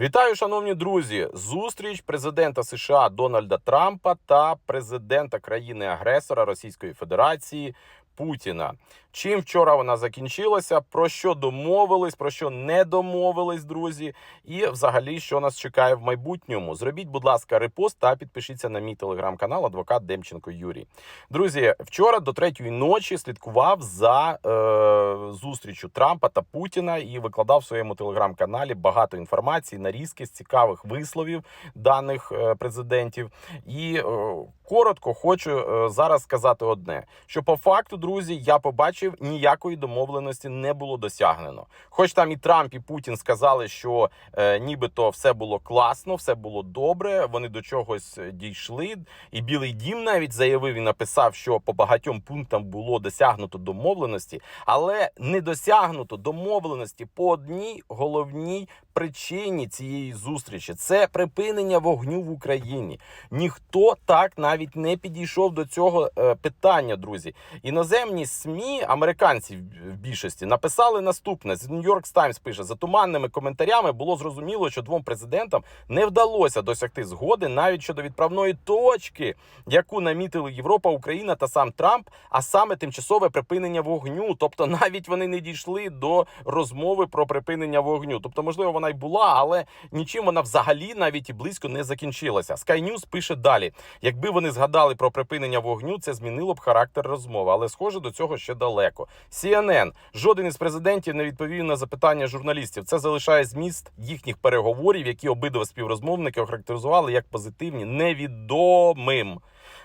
Вітаю, шановні друзі! Зустріч президента США Дональда Трампа та президента країни-агресора Російської Федерації Путіна. Чим вчора вона закінчилася? Про що домовились, про що не домовились, друзі, і взагалі, що нас чекає в майбутньому. Зробіть, будь ласка, репост та підпишіться на мій телеграм-канал Адвокат Демченко Юрій. Друзі, вчора до третьої ночі слідкував за е, зустрічю Трампа та Путіна і викладав в своєму телеграм-каналі багато інформації, нарізки з цікавих висловів даних е, президентів. І е, коротко хочу е, зараз сказати одне: що по факту, друзі, я побачив, ніякої домовленості не було досягнено. Хоч там і Трамп, і Путін сказали, що е, нібито все було класно, все було добре. Вони до чогось е, дійшли. І Білий Дім навіть заявив і написав, що по багатьом пунктам було досягнуто домовленості, але не досягнуто домовленості по одній головній причині цієї зустрічі це припинення вогню в Україні. Ніхто так навіть не підійшов до цього е, питання, друзі. Іноземні СМІ, американці в- більшості, написали наступне: New York Times пише за туманними коментарями. Було зрозуміло, що двом президентам не вдалося досягти згоди навіть щодо відправної точки, яку намітили Європа, Україна та сам Трамп, а саме тимчасове припинення вогню. Тобто, навіть вони не дійшли до розмови про припинення вогню. Тобто, можливо, вона й була, але нічим вона взагалі навіть і близько не закінчилася. Sky News пише далі: якби вони згадали про припинення вогню, це змінило б характер розмови, але схоже до цього ще далеко. CNN. жоден із президентів не відповів на запитання журналістів. Це залишає зміст їхніх переговорів, які обидва співрозмовники охарактеризували як позитивні, невідомим.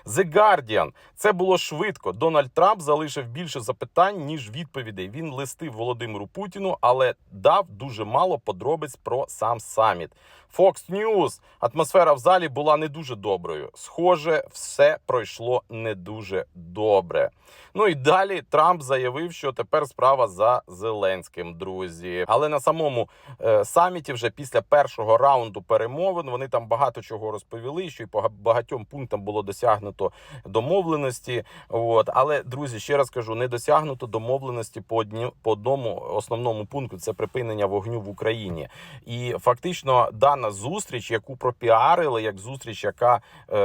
The Guardian. Це було швидко. Дональд Трамп залишив більше запитань ніж відповідей. Він листив Володимиру Путіну, але дав дуже мало подробиць про сам саміт. Fox News. Атмосфера в залі була не дуже доброю. Схоже, все пройшло не дуже добре. Ну і далі Трамп заявив, що тепер справа за Зеленським, друзі. Але на самому е, саміті, вже після першого раунду перемовин, вони там багато чого розповіли, що і по багатьом пунктам було досягнуто домовленості. От але друзі, ще раз кажу, не досягнуто домовленості по одні, по одному основному пункту це припинення вогню в Україні. І фактично дана зустріч, яку пропіарили, як зустріч, яка е,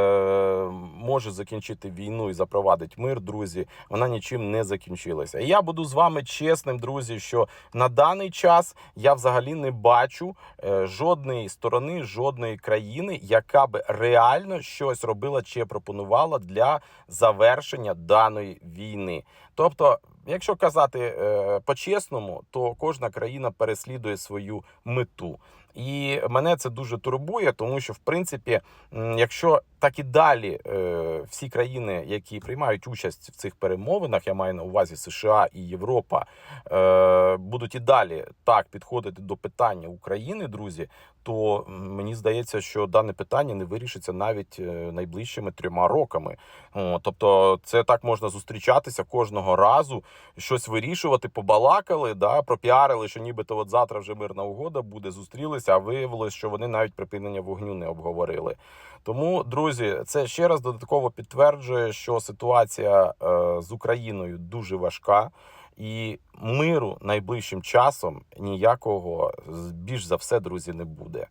може закінчити війну і запровадить мир, друзі, вона нічим не закінчилася. І я буду з вами чесним, друзі, що на даний час я взагалі не бачу е, жодної сторони, жодної країни, яка би реально щось робила чи пропонувала для завершення даної війни. Тобто, якщо казати е, по-чесному, то кожна країна переслідує свою мету. І мене це дуже турбує, тому що в принципі, якщо так і далі е, всі країни, які приймають участь в цих перемовинах, я маю на увазі США і Європа, е, будуть і далі так підходити до питання України, друзі, то мені здається, що дане питання не вирішиться навіть е, найближчими трьома роками. Тобто, це так можна зустрічатися кожного разу, щось вирішувати, побалакали, да, пропіарили, що нібито от завтра вже мирна угода буде, зустрілися, а виявилось, що вони навіть припинення вогню не обговорили. Тому, друзі, це ще раз додатково підтверджує, що ситуація е, з Україною дуже важка. І миру найближчим часом ніякого більш за все, друзі, не буде.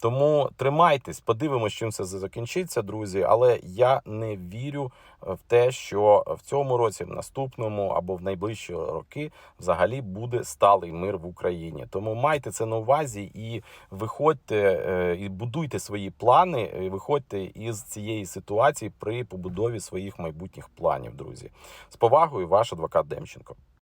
Тому тримайтесь, подивимось, чим це закінчиться, друзі. Але я не вірю е, в те, що в цьому році, в наступному або в найближчі роки взагалі буде сталий мир в Україні. Тому майте це на увазі і виходьте е, і будуйте свої плани. і Виходьте із цієї ситуації при побудові своїх майбутніх планів, друзі. З повагою, ваш адвокат Демченко.